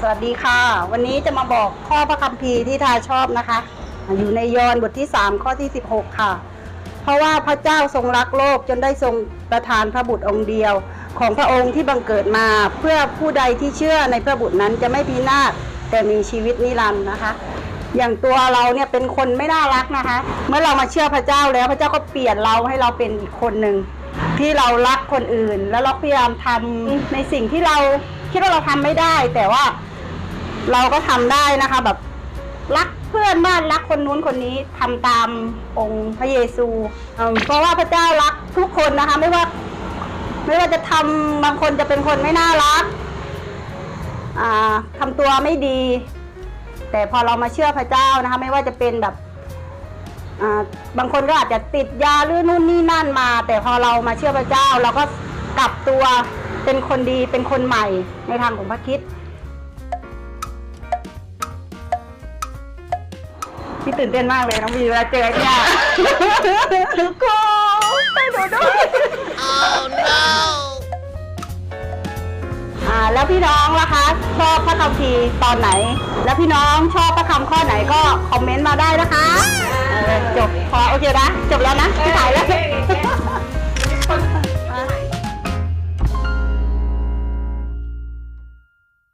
สวัสดีค่ะ วันนี้จะมาบอกข้อพระคัมภีร์ที่ทาชอบนะคะ อยู่ในยอห์นบทที่ 3 ข้อที่ 16 ค่ะ เพราะว่าพระเจ้าทรงรักโลกจนได้ทรงประทานพระบุตรองค์เดียว ของพระองค์ที่บังเกิดมาเพื่อผู้ใดที่เชื่อในพระบุตรนั้นจะไม่พินาศแต่มีชีวิตนิรันดร์นะคะ อย่างตัวเราเนี่ยเป็นคนไม่น่ารักนะคะ เมื่อเรามาเชื่อพระเจ้าแล้วพระเจ้าก็เปลี่ยนเราให้เราเป็นอีกคนหนึ่งที่เรารักคนอื่น แล้วเราพยายามทำในสิ่งที่เรา คิดว่าเราทำไม่ได้ แต่ว่าเราก็ทำได้นะคะ แบบรักเพื่อนบ้านรักคนนู้นคนนี้ทำตามองค์พระเยซู เพราะว่าพระเจ้ารักทุกคนนะคะ ไม่ว่า ไม่ว่าจะทำบางคนจะเป็นคนไม่น่ารักอ่าทำตัวไม่ดี แต่พอเรามาเชื่อพระเจ้านะคะ ไม่ว่าจะเป็นแบบบางคนก็อาจจะติดยาหรือนู่นนี่นั่นมา แต่พอเรามาเชื่อพระเจ้าเราก็กลับตัว เป็นคนดีเป็นคนใหม่ในทางของพระคิดพี่ตื่นเต้นมากเลยน้องบีเวลาเจอเนี่ยกูไปดูด้วยอ่าแล้วพี่น้องล่ะคะชอบพระคัมภีร์ตอนไหน แล้วพี่น้องชอบพระคำข้อไหนก็คอมเมนต์มาได้นะคะเออจบพอโอเคนะ จบแล้วนะพี่ถ่ายแล้ว